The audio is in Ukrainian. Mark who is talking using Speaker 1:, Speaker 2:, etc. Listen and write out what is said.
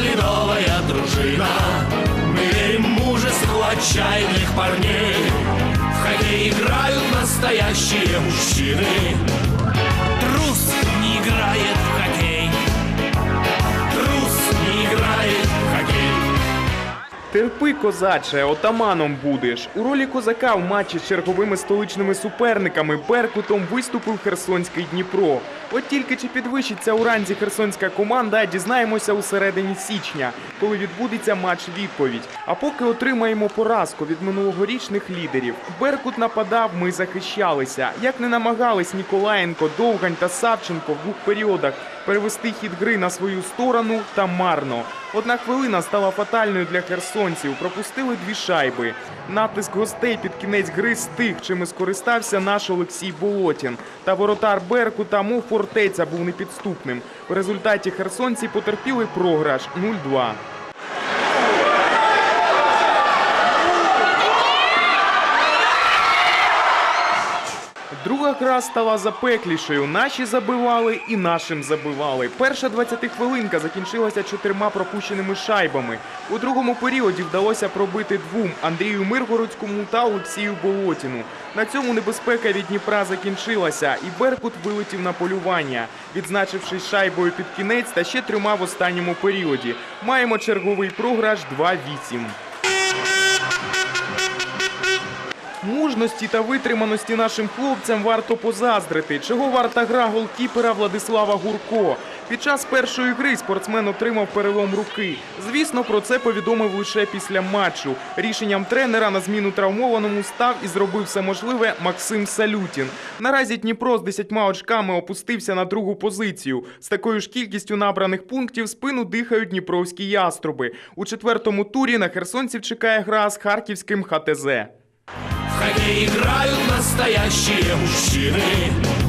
Speaker 1: ледовая дружина. Мы верим мужеству отчаянных парней. В хоккей играют настоящие мужчины.
Speaker 2: Терпи, козаче, отаманом будеш. У ролі козака в матчі з черговими столичними суперниками Беркутом виступив Херсонський Дніпро. От тільки чи підвищиться у ранзі херсонська команда, дізнаємося у середині січня, коли відбудеться матч відповідь. А поки отримаємо поразку від минулогорічних лідерів. Беркут нападав, ми захищалися. Як не намагались Ніколаєнко, Довгань та Савченко в двох періодах перевести хід гри на свою сторону та марно. Одна хвилина стала фатальною для херсонців. Пропустили дві шайби. Натиск гостей під кінець гри стих, чим скористався наш Олексій Болотін. Та воротар Беркута, мов фортеця, був непідступним. В результаті херсонці потерпіли програш 0-2. Друга гра стала запеклішою. Наші забивали і нашим забивали. Перша 20-хвилинка закінчилася чотирма пропущеними шайбами. У другому періоді вдалося пробити двом Андрію Миргородському та Олексію Болотіну. На цьому небезпека від Дніпра закінчилася, і Беркут вилетів на полювання, відзначившись шайбою під кінець та ще трьома в останньому періоді. Маємо черговий програш 2-8. Мужності та витриманості нашим хлопцям варто позаздрити, чого варта гра голкіпера Владислава Гурко. Під час першої гри спортсмен отримав перелом руки. Звісно, про це повідомив лише після матчу. Рішенням тренера на зміну травмованому став і зробив все можливе Максим Салютін. Наразі Дніпро з 10 очками опустився на другу позицію. З такою ж кількістю набраних пунктів спину дихають дніпровські яструби. У четвертому турі на херсонців чекає гра з харківським ХТЗ.
Speaker 1: Играют настоящие мужчины.